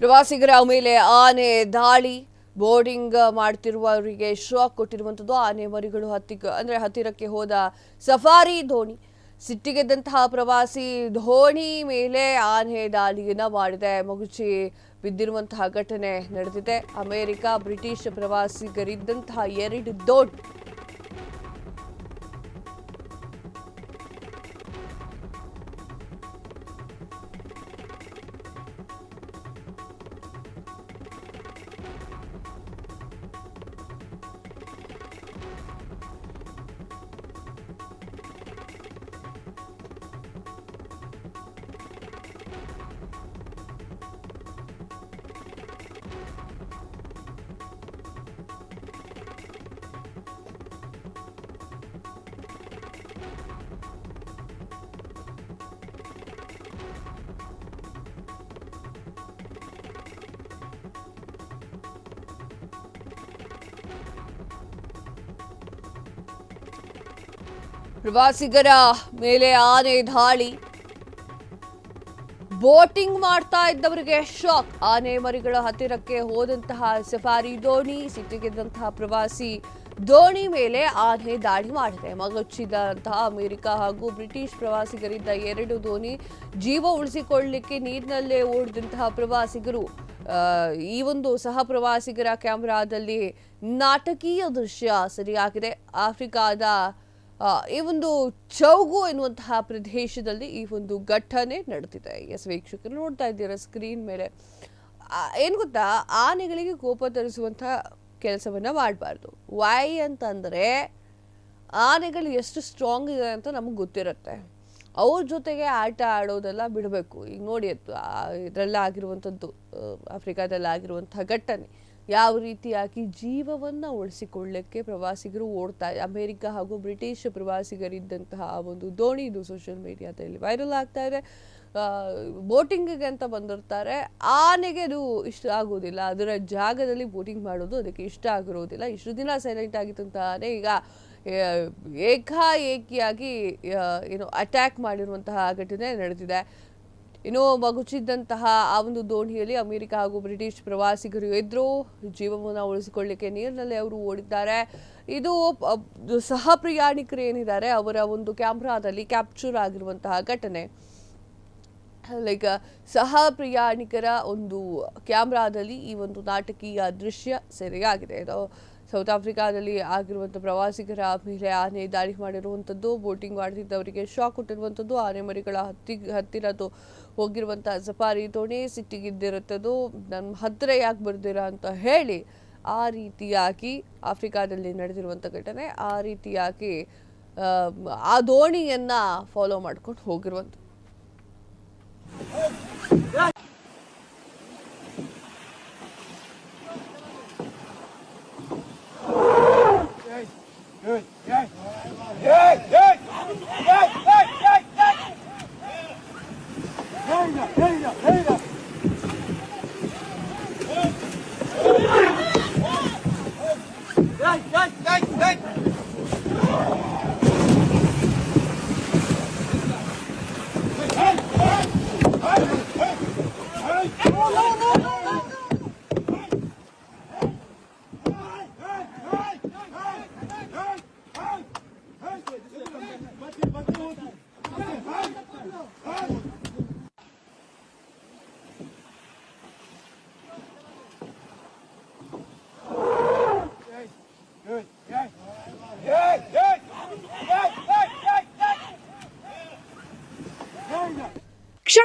ಪ್ರವಾಸಿಗರ ಮೇಲೆ ಆನೆ ದಾಳಿ, ಬೋರ್ಡಿಂಗ್ ಮಾಡ್ತಿರುವವರಿಗೆ ಶಾಕ್ ಕೊಟ್ಟಿರುವಂಥದ್ದು ಆನೆ ಮರಿಗಳು ಹತ್ತಿ ಅಂದ್ರೆ ಹತ್ತಿರಕ್ಕೆ ಹೋದ ಸಫಾರಿ ದೋಣಿ. ಸಿಟ್ಟಿಗೆದ್ದಂತಹ ಪ್ರವಾಸಿ ಧೋಣಿ ಮೇಲೆ ಆನೆ ದಾಳಿಯನ್ನು ಮಾಡಿದೆ. ಮಗುಚಿ ಬಿದ್ದಿರುವಂತಹ ಘಟನೆ ನಡೆದಿದೆ. ಅಮೆರಿಕ, ಬ್ರಿಟಿಷ್ ಪ್ರವಾಸಿಗರಿದ್ದಂತಹ ಎರಡು ದೋಣಿ. ಪ್ರವಾಸಿಗರ ಮೇಲೆ ಆನೆ ದಾಳಿ ಬೋಟಿಂಗ್ ಮಾಡ್ತಾ ಇದ್ದವರಿಗೆ ಶಾಕ್. ಆನೆ ಮರಿಗಳ ಹತ್ತಿರಕ್ಕೆ ಹೋದಂತಹ ಸಫಾರಿ ದೋಣಿ ಸಿಟ್ಟಿಗೆದ್ದಂತಹ ಪ್ರವಾಸಿ ದೋಣಿ ಮೇಲೆ ಆನೆ ದಾಳಿ ಮಾಡಿದೆ. ಮಗಚ್ಚಿದಂತಹ ಅಮೆರಿಕ ಹಾಗೂ ಬ್ರಿಟಿಷ್ ಪ್ರವಾಸಿಗರಿದ್ದ ಎರಡು ದೋಣಿ ಜೀವ ಉಳಿಸಿಕೊಳ್ಳಲಿಕ್ಕೆ ನೀರಿನಲ್ಲೇ ಓಡಿದಂತಹ ಪ್ರವಾಸಿಗರು ಈ ಒಂದು ಸಹ ಪ್ರವಾಸಿಗರ ಕ್ಯಾಮೆರಾದಲ್ಲಿ ನಾಟಕೀಯ ದೃಶ್ಯ ಸರಿಯಾಗಿದೆ. ಆಫ್ರಿಕಾದ ಈ ಒಂದು ಚೌಗು ಎನ್ನುವಂತಹ ಪ್ರದೇಶದಲ್ಲಿ ಈ ಒಂದು ಘಟನೆ ನಡೆದಿದೆ. ಎಸ್ ವೀಕ್ಷಕರು ನೋಡ್ತಾ ಇದ್ದೀರಾ ಸ್ಕ್ರೀನ್ ಮೇಲೆ. ಏನು ಗೊತ್ತಾ? ಆನೆಗಳಿಗೆ ಕೋಪ ತರಿಸುವಂತಹ ಕೆಲಸವನ್ನ ಮಾಡಬಾರ್ದು. ವೈ ಅಂತಂದರೆ ಆನೆಗಳು ಎಷ್ಟು ಸ್ಟ್ರಾಂಗ್ ಇದೆ ಅಂತ ನಮಗೆ ಗೊತ್ತಿರುತ್ತೆ. ಅವ್ರ ಜೊತೆಗೆ ಆಟ ಆಡೋದೆಲ್ಲ ಬಿಡಬೇಕು. ಈಗ ನೋಡಿ ಇದರಲ್ಲ ಆಗಿರುವಂಥದ್ದು ಆ, ಆಫ್ರಿಕಾದಲ್ಲಿ ಘಟನೆ. ಯಾವ ರೀತಿಯಾಗಿ ಜೀವವನ್ನು ಉಳಿಸಿಕೊಳ್ಳಕ್ಕೆ ಪ್ರವಾಸಿಗರು ಓಡ್ತಾ, ಅಮೆರಿಕ ಹಾಗೂ ಬ್ರಿಟಿಷ್ ಪ್ರವಾಸಿಗರಿದ್ದಂತಹ ಆ ಒಂದು ದೋಣಿ ಇದು ಸೋಷಿಯಲ್ ಮೀಡಿಯಾದಲ್ಲಿ ವೈರಲ್ ಆಗ್ತಾ ಇದೆ. ಬೋಟಿಂಗಿಗೆ ಅಂತ ಬಂದಿರ್ತಾರೆ. ಆನೆಗೆ ಅದು ಇಷ್ಟ ಆಗೋದಿಲ್ಲ ಅದರ ಜಾಗದಲ್ಲಿ ಬೋಟಿಂಗ್ ಮಾಡೋದು ಅದಕ್ಕೆ ಇಷ್ಟ ಆಗಿರೋದಿಲ್ಲ. ಇಷ್ಟು ದಿನ ಸೈಲೆಂಟ್ ಆಗಿತ್ತು ಆನೆ ಈಗ ಏಕಾಏಕಿಯಾಗಿ ಏನು ಅಟ್ಯಾಕ್ ಮಾಡಿರುವಂತಹ ಘಟನೆ ನಡೆದಿದೆ. ಇನ್ನು ಮಗುಚಿದ್ದಂತಹ ಆ ಒಂದು ದೋಣಿಯಲ್ಲಿ ಅಮೆರಿಕ ಹಾಗೂ ಬ್ರಿಟಿಷ್ ಪ್ರವಾಸಿಗರು ಎದುರು ಜೀವವನ್ನು ಉಳಿಸಿಕೊಳ್ಳಿಕ್ಕೆ ನೀರಿನಲ್ಲಿ ಅವರು ಓಡಿದ್ದಾರೆ. ಇದು ಸಹ ಪ್ರಯಾಣಿಕರು ಏನಿದ್ದಾರೆ, ಅವರ ಒಂದು ಕ್ಯಾಮ್ರಾದಲ್ಲಿ ಕ್ಯಾಪ್ಚರ್ ಆಗಿರುವಂತಹ ಘಟನೆ. ಲೈಕ್, ಸಹ ಪ್ರಯಾಣಿಕರ ಒಂದು ಕ್ಯಾಮ್ರಾದಲ್ಲಿ ಈ ಒಂದು ನಾಟಕೀಯ ದೃಶ್ಯ ಸೆರೆಯಾಗಿದೆ. ಇದು ಸೌತ್ ಆಫ್ರಿಕಾದಲ್ಲಿ ಆಗಿರುವಂಥ ಪ್ರವಾಸಿಗರ ಮೇಲೆ ಆನೆ ದಾಳಿ ಮಾಡಿರುವಂಥದ್ದು ಬೋಟಿಂಗ್ ಮಾಡ್ತಿದ್ದವರಿಗೆ ಶಾಕ್ ಕೊಟ್ಟಿರುವಂಥದ್ದು ಆನೆ ಮರಿಗಳ ಹತ್ತಿ ಹತ್ತಿರ ಅದು ಹೋಗಿರುವಂಥ ಸಫಾರಿ ದೋಣಿ ಸಿಟ್ಟಿಗಿದ್ದಿರುತ್ತದು. ನಮ್ಮ ಹತ್ತಿರ ಯಾಕೆ ಬರ್ದಿರ ಅಂತ ಹೇಳಿ ಆ ರೀತಿಯಾಗಿ ಆಫ್ರಿಕಾದಲ್ಲಿ ನಡೆದಿರುವಂಥ ಘಟನೆ ಆ ರೀತಿಯಾಗಿ ಆ, ದೋಣಿಯನ್ನು ಫಾಲೋ ಮಾಡ್ಕೊಂಡು ಹೋಗಿರುವಂಥದ್ದು.